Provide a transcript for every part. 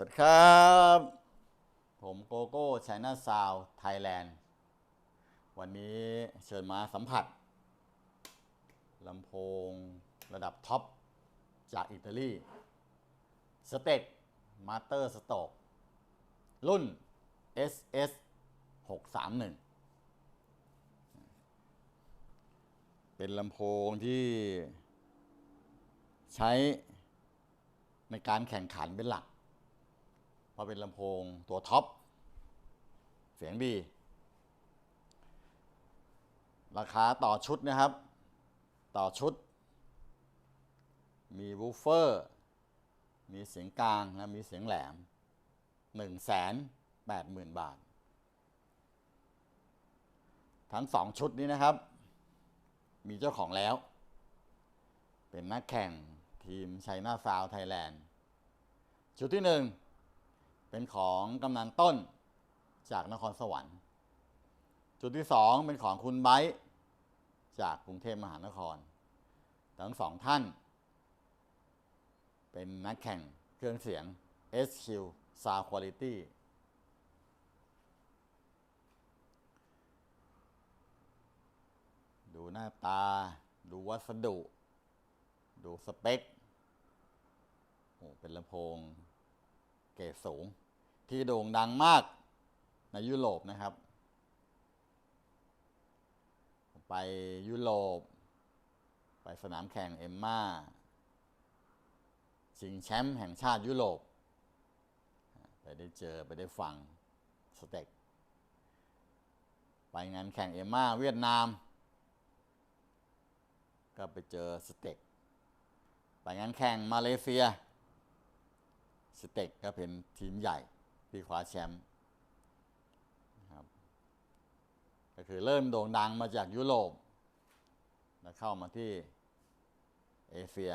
สวัสดีครับ ผมโกโก้ช n น l ซาวไทยแลนด์ วันนี้เชิญมาสัมผัสลำโพงระดับท็อป จากอิตาลีสเต็กมาสเตอร์สโตกรุ่น SS 631 เป็นลำโพงที่ใช้ในการแข่งขันเป็นหลัก ราะเป็นลำโพงตัวท็อป เสียงดี ราคาต่อชุดนะครับ ต่อชุด มีวูฟเฟอร์ มีเสียงกลางและมีเสียงแหลม 1 8 0 0 0 0 บาท ทั้งสองชุดนี้นะครับ มีเจ้าของแล้ว เป็นนักแข่งทีมชัยนาซาวไทยแลนด์ ชุดที่หนึ่ง เป็นของกำนันต้นจากนครสวรรค์ จุดที่สองเป็นของคุณไบร์จากกรุงเทพมหานคร ทั้งสองท่าน เป็นนักแข่งเครื่องเสียง SQ Sound Quality ดูหน้าตา ดูวัสดุ ดูสเปคโอ้เป็นลำโพง เกรดสูง ที่โด่งดังมากในยุโรปนะครับ ไปยุโรป ไปสนามแข่งเอมมาชิงแชมป์แห่งชาติยุโรป ไปได้เจอไปได้ฟังสเต็กไปงานแข่งเอมมาเวียดนาม ก็ไปเจอสเต็กไปงานแข่งมาเลเซีย สเต็กก็เป็นทีมใหญ่ที่คว้าแชมป์นะครับก็คือเริ่มโด่งดังมาจากยุโรปแล้วเข้ามาที่เอเชีย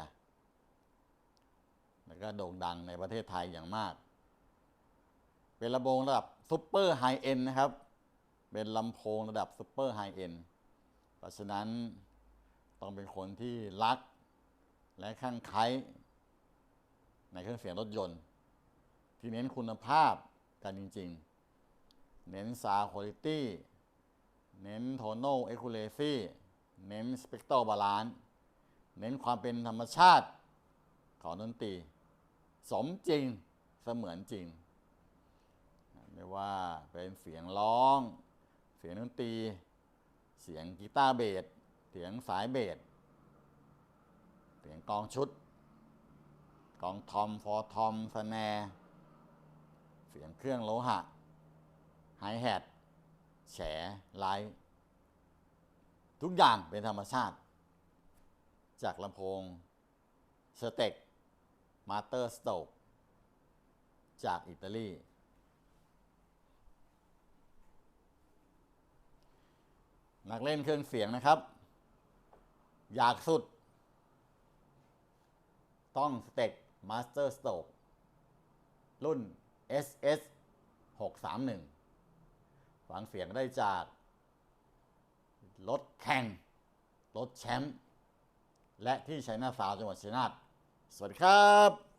แล้วก็โด่งดังในประเทศไทยอย่างมาก เป็นลำโพงระดับซุปเปอร์ไฮเอ็นนะครับ เป็นลำโพงระดับซุปเปอร์ไฮเอ็นเพราะฉะนั้นต้องเป็นคนที่รักและข้างไคล้ในเครื่องเสียงรถยนต์ ที่เน้นคุณภาพกันจริง ๆ เน้นซาวคุณ i t y เน้นโทน a l เอคูเลซี่เน้นสเปกโตรบาลานซ์เน้นความเป็นธรรมชาติของดนตรี สมจริงเสมือนจริง ไม่ว่าเป็นเสียงร้อง เสียงดนตรี เสียงกีตาร์เบส เสียงสายเบส เสียงกองชุด กองทอม ฟอร์ทอมสแนร์ เสียงเครื่องโลหะไฮแฮทแฉไลท์ทุกอย่างเป็นธรรมชาติ จากลำโพงสเต็กมาสเตอร์สโตกจากอิตาลีนักเล่นเครื่องเสียงนะครับ อยากสุด ต้องสเต็กมาสเตอร์สโตกรุ่น SS 631 ฟังเสียงได้จาก รถแข่ง รถแชมป์ และที่ชัยนาทสาวจังหวัดชัยนาท สวัสดีครับ